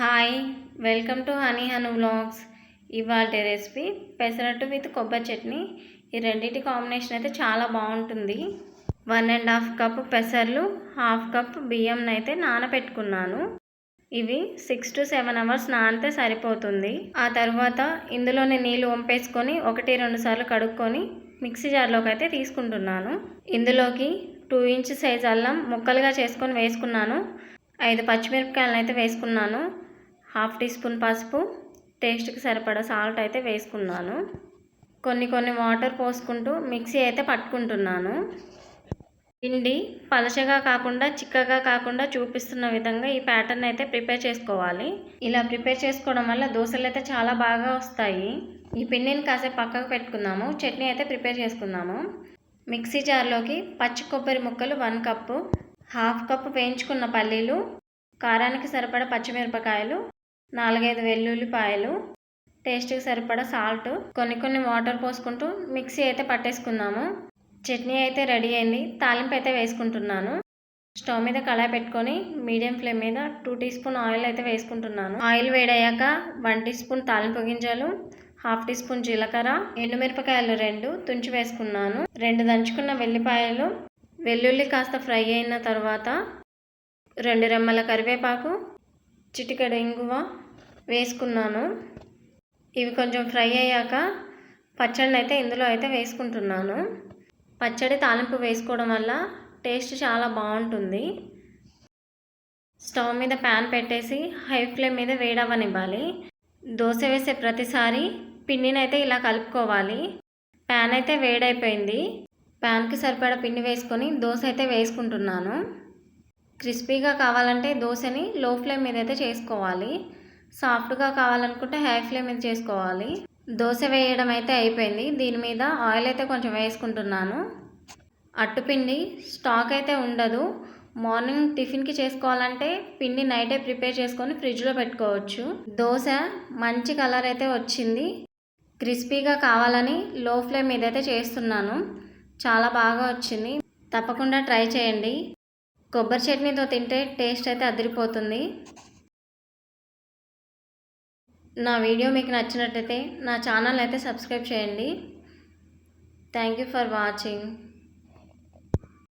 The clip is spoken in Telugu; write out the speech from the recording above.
Hi welcome to honey Hanu vlogs ఇవాళ రెసిపీ పెసరట్టు విత్ కొబ్బరి చట్నీ. ఈ రెండింటి కాంబినేషన్ అయితే చాలా బాగుంటుంది. వన్ అండ్ హాఫ్ కప్ పెసర్లు హాఫ్ కప్ బియ్యం అయితే నానబెట్టుకున్నాను ఇవి సిక్స్ టు సెవెన్ అవర్స్ నానితే సరిపోతుంది. ఆ తర్వాత ఇందులోనే నీళ్ళు వంపేసుకొని ఒకటి రెండు సార్లు కడుక్కొని మిక్సీ జార్లోకి అయితే తీసుకుంటున్నాను. ఇందులోకి టూ ఇంచ్ సైజ్ అల్లం ముక్కలుగా చేసుకొని వేసుకున్నాను. ఐదు పచ్చిమిరపకాయలను అయితే వేసుకున్నాను. హాఫ్ టీ స్పూన్ పసుపు టేస్ట్కి సరిపడా సాల్ట్ అయితే వేసుకున్నాను. కొన్ని కొన్ని వాటర్ పోసుకుంటూ మిక్సీ అయితే పట్టుకుంటున్నాను. పిండి పలచగా కాకుండా చిక్కగా కాకుండా చూపిస్తున్న విధంగా ఈ ప్యాటర్న్ అయితే ప్రిపేర్ చేసుకోవాలి. ఇలా ప్రిపేర్ చేసుకోవడం వల్ల దోశలు అయితే చాలా బాగా వస్తాయి. ఈ పిండిని కాసేపు పక్కకు పెట్టుకుందాము. చట్నీ అయితే ప్రిపేర్ చేసుకుందాము. మిక్సీ జార్లోకి పచ్చి కొబ్బరి ముక్కలు వన్ కప్పు హాఫ్ కప్పు వేయించుకున్న పల్లీలు కారానికి సరిపడ పచ్చిమిరపకాయలు నాలుగైదు వెల్లుల్లిపాయలు టేస్ట్కి సరిపడా సాల్ట్ కొన్ని కొన్ని వాటర్ పోసుకుంటూ మిక్సీ అయితే పట్టేసుకుందాము. చట్నీ అయితే రెడీ అయింది. తాలింపు అయితే వేసుకుంటున్నాను. స్టవ్ మీద కళాయి పెట్టుకొని మీడియం ఫ్లేమ్ మీద టూ టీ స్పూన్ ఆయిల్ అయితే వేసుకుంటున్నాను. ఆయిల్ వేడయ్యాక వన్ టీ స్పూన్ తాలింపు గింజలు హాఫ్ టీ స్పూన్ జీలకర్ర ఎండుమిరపకాయలు రెండు తుంచి వేసుకున్నాను. రెండు దంచుకున్న వెల్లిపాయలు వెల్లుల్లి కాస్త ఫ్రై అయిన తర్వాత రెండు రెమ్మల కరివేపాకు చిటికెడ ఇంగువ వేసుకున్నాను. ఇవి కొంచెం ఫ్రై అయ్యాక పచ్చడిని అయితే ఇందులో అయితే వేసుకుంటున్నాను. పచ్చడి తాలింపు వేసుకోవడం వల్ల టేస్ట్ చాలా బాగుంటుంది. స్టవ్ మీద ప్యాన్ పెట్టేసి హై ఫ్లేమ్ మీద వేడవనివ్వాలి దోశ వేసే ప్రతిసారి పిండిని అయితే ఇలా కలుపుకోవాలి. ప్యాన్ అయితే వేడైపోయింది. ప్యాన్కి సరిపడా పిండి వేసుకొని దోశ అయితే వేసుకుంటున్నాను. క్రిస్పీగా కావాలంటే దోశని లో ఫ్లేమ్ మీద అయితే చేసుకోవాలి. సాఫ్ట్గా కావాలనుకుంటే హై ఫ్లేమ్ మీద చేసుకోవాలి. దోశ వేయడం అయితే అయిపోయింది. దీని మీద ఆయిల్ అయితే కొంచెం వేసుకుంటున్నాను. అట్టుపిండి స్టాక్ అయితే ఉండదు. మార్నింగ్ టిఫిన్కి చేసుకోవాలంటే పిండి నైటే ప్రిపేర్ చేసుకొని ఫ్రిడ్జ్లో పెట్టుకోవచ్చు. దోశ మంచి కలర్ అయితే వచ్చింది. క్రిస్పీగా కావాలని లో ఫ్లేమ్ మీద అయితే చేస్తున్నాను. చాలా బాగా వచ్చింది. తప్పకుండా ట్రై చేయండి. కొబ్బరి చట్నీతో తింటే టేస్ట్ అయితే అదిరిపోతుంది. నా వీడియో మీకు నచ్చినట్టయితే నా ఛానల్ అయితే సబ్స్క్రైబ్ చేయండి. Thank you for watching.